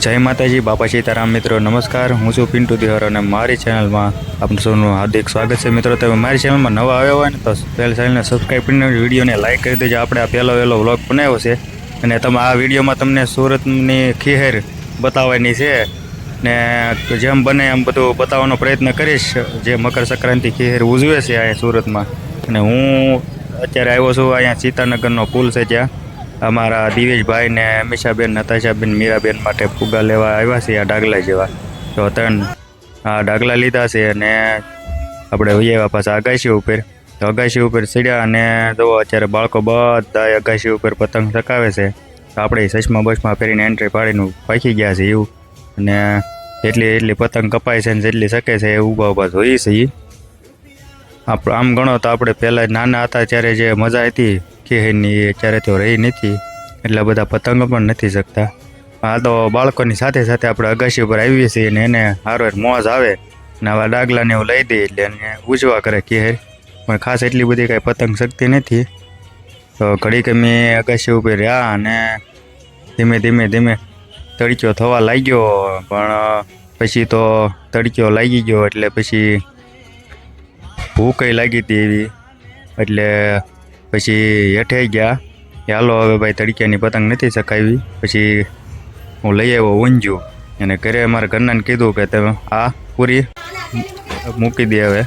જય માતાજી, બાપા સીતારામ મિત્રો, નમસ્કાર. હું છું પિન્ટુ દિહર અને મારી ચેનલમાં આપનું સૌનું હાર્દિક સ્વાગત છે. મિત્રો, તમે મારી ચેનલમાં નવા આવ્યા હોય ને, તો પહેલાં ચેનલને સબસ્ક્રાઈબ કરીને વિડીયોને લાઇક કરી દેજો. આપણે આ પહેલો વહેલો વ્લોગ બનાવ્યો છે અને તમે આ વિડીયોમાં તમને સુરતની ખીહેર બતાવવાની છે ને જેમ બને એમ બધું બતાવવાનો પ્રયત્ન કરીશ. જે મકર સંક્રાંતિ ખીહેર ઉજવે છે અહીંયા સુરતમાં. અને હું અત્યારે આવ્યો છું અહીંયા સીતાનગરનો પુલ છે ત્યાં. અમારા દિવેશભાઈ ને અમીષાબેન, નતાશાબેન, મીરાબેન માટે ફુગા લેવા આવ્યા છે, આ ડાગલા જેવા. તો ત્રણ આ ડાગલા લીધા છે અને આપણે વૈયા પાછા અગાશી ઉપર. તો અગાશી ઉપર ચડ્યા અને જુઓ અત્યારે બાળકો બધા અગાશી ઉપર પતંગ ચકાવે છે, તો આપણે ચશ્મા બસમાં ફેરીને એન્ટ્રી પાડીને પાકી ગયા છે એવું. અને જેટલી એટલી પતંગ કપાય છે ને જેટલી શકે છે એ ઊભા ઊભા જોઈએ છે આપણે આપ આમ ગણો તો આપણે પહેલાં નાના હતા ત્યારે જે મજા હતી એ અત્યારે તો રહી નથી. એટલા બધા પતંગ પણ નથી શકતા. આ તો બાળકોની સાથે સાથે આપણે અગાશી ઉપર આવીએ છીએ ને એને હારો મોજ આવે. ને આવા ડાગલાને એવું લઈ દઈએ એટલે એને ઉજવા કરે ખીહેર પણ ખાસ એટલી બધી કાંઈ પતંગ શકતી નથી. તો ઘડીક અમે અગાશી ઉપર રહ્યા અને ધીમે ધીમે ધીમે તડક્યો થવા લાગ્યો. પણ પછી તો તડક્યો લાગી ગયો એટલે પછી ભૂખ લાગી હતી એવી. એટલે પછી હેઠે ગયા. કે હાલો, હવે ભાઈ તડક્યાની પતંગ નથી શકાવી પછી હું લઈ આવ્યો ઊંઝું અને ઘરે મારા ઘરનાને કીધું કે તમે આ પૂરી મૂકી દે હવે.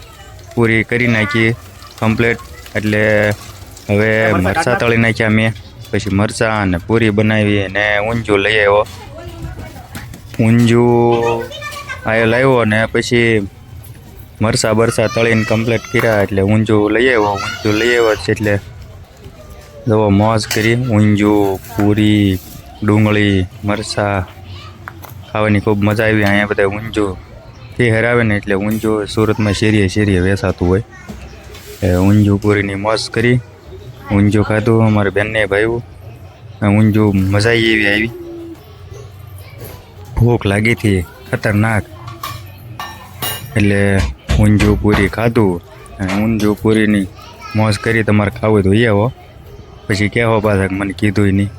પૂરી કરી નાખી કમ્પ્લેટ એટલે હવે મરચાં તળી નાખ્યા મેં. પછી મરચાં અને પૂરી બનાવી અને ઊંઝું લઈ આવ્યો. ઊંઝું આ લાવ્યો ને પછી મરસા બરસા તળીને કમ્પ્લીટ કર્યા એટલે ઊંજું લઈ આવ્યો. ઊંજું લઈ આવ્યો છે એટલે જવો, મોજ કરી. ઊંઝું પૂરી, ડુંગળી, મરસા ખાવાની ખૂબ મજા આવી. અહીંયા બધા ઊંઝું તે હરાવે ને એટલે ઊંઝું સુરતમાં શેરીએ શેરીએ વેચાતું હોય. એ ઊંઝું પૂરીની મોજ કરી ઊંજું ખાધું. અમારે બેનને ભાઈઓ ઊંઝું મજા એવી આવી. ભૂખ લાગી હતી, ખતરનાક. એટલે ઊંઝું પૂરી ખાધું અને ઊંઝું પૂરીની મોજ કરી તમારે ખાવું તો આવો પછી કહેવો પાછા મને કીધું નહીં.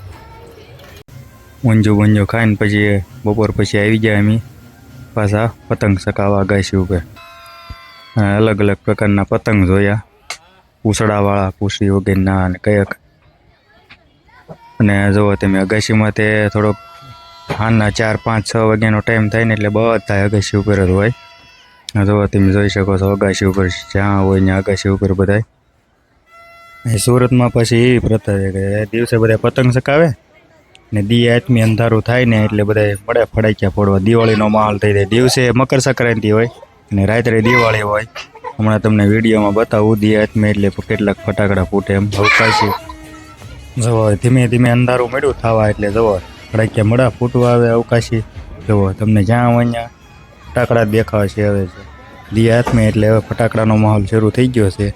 ઊંઝું બૂંઝું ખાઈને પછી બપોર પછી આવી ગયા અમે. પાછા પતંગ ચકાવવા ગાયસી ઉપર. અલગ અલગ પ્રકારના પતંગ જોયા. પૂસડાવાળા, પૂસડી વગેરેના અને કયક. અને જુઓ તમે અગાશીમાં તે થોડોક હાલના ચાર પાંચ છ વાગ્યાનો ટાઈમ થાય ને એટલે બધા અગાશી ઉપર જ હોય. જુઓ તમે જોઈ શકો છો અગાશી ઉપર જ્યાં હોય ત્યાં અગાશી ઉપર બધાય. અહીં સુરતમાં પછી એવી પ્રથા છે કે દિવસે બધા પતંગ ચકાવે ને દી આત્મી અંધારું થાય ને એટલે બધા પડે ફડાક્યા ફોડવા. દિવાળીનો માહોલ થઈ જાય. દિવસે મકર સંક્રાંતિ હોય અને રાત્રે દિવાળી હોય. હમણાં તમને વિડીયોમાં બતાવું, દી આત્મી એટલે કેટલાક ફટાકડા ફૂટે એમ અવકાશી. જવો ધીમે ધીમે અંધારું મળ્યું થવા એટલે જવો ફડાક્યા મળ્યા, ફૂટવા આવે અવકાશી. જવો તમને જ્યાં હોય ત્યાં ફટાકડા દેખાવા છે હવે છે. દી એટલે હવે ફટાકડાનો માહોલ શરૂ થઈ ગયો છે.